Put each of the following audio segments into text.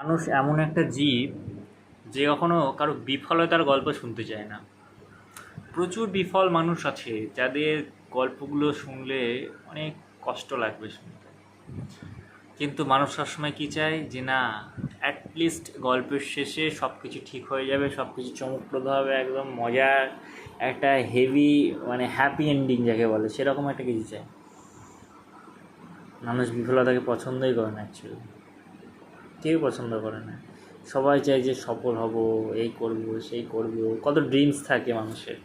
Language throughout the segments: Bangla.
মানুষ এমন একটা জীব যে কখনো কারও বিফলতার গল্প শুনতে চায় না। প্রচুর বিফল মানুষ আছে যাদের গল্পগুলো শুনলে অনেক কষ্ট লাগবে শুনতে। কিন্তু মানুষ সবসময় কী চায় যে না অ্যাটলিস্ট গল্পের শেষে সব কিছু ঠিক হয়ে যাবে সব কিছু চমকপ্রদ হবে, একদম মজার, একটা হেভি মানে হ্যাপি এন্ডিং যাকে বলে, সেরকম একটা কিছু চায়। মানুষ বিফলতাকে পছন্দই করে না অ্যাকচুয়ালি কেউ পছন্দ করে না। সবাই চায় যে সফল হব, এই করব, সেই করব। কত ড্রিমস থাকে মানুষের।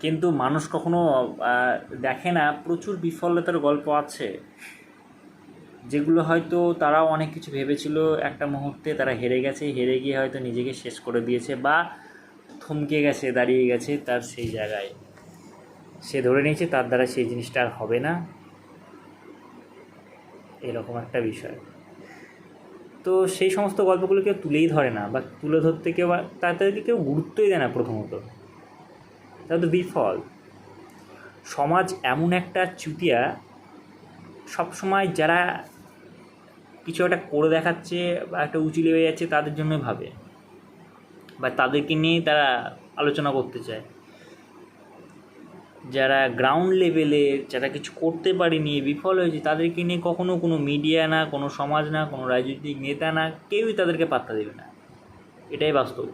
কিন্তু মানুষ কখনো দেখে না, প্রচুর বিফলতার গল্প আছে। যেগুলো হয়তো তারাও অনেক কিছু ভেবেছিল, একটা মুহূর্তে তারা হেরে গেছে, হেরে গিয়ে হয়তো নিজেকে শেষ করে দিয়েছে বা থমকে গেছে, দাঁড়িয়ে গেছে তার সেই জায়গায়। সে ধরে নিয়েছে, তার দ্বারা সেই জিনিসটা আর হবে না। এরকম একটা বিষয়। তো সেই সমস্ত গল্পগুলো কেউ তুলেই ধরে না বা তুলে ধরতে কেউ তাদেরকে কেউ গুরুত্বই দেয় না প্রথমত। তারা তো বিফল। সমাজ এমন একটা চুতিয়া, সবসময় যারা কিছু একটা করে দেখাচ্ছে বা একটা উঁচু হয়ে যাচ্ছে তাদের জন্যই ভাবে। বা তাদেরকে নিয়েই তারা আলোচনা করতে চায়। যারা গ্রাউন্ড লেভেলে যারা কিছু করতে পারেনি, বিফল হয়েছে, তাদেরকে নিয়ে কখনো কোনো মিডিয়া না, কোনো সমাজ না, কোনো রাজনৈতিক নেতা না, কেউই তাদেরকে পাত্তা দেবে না। এটাই বাস্তব।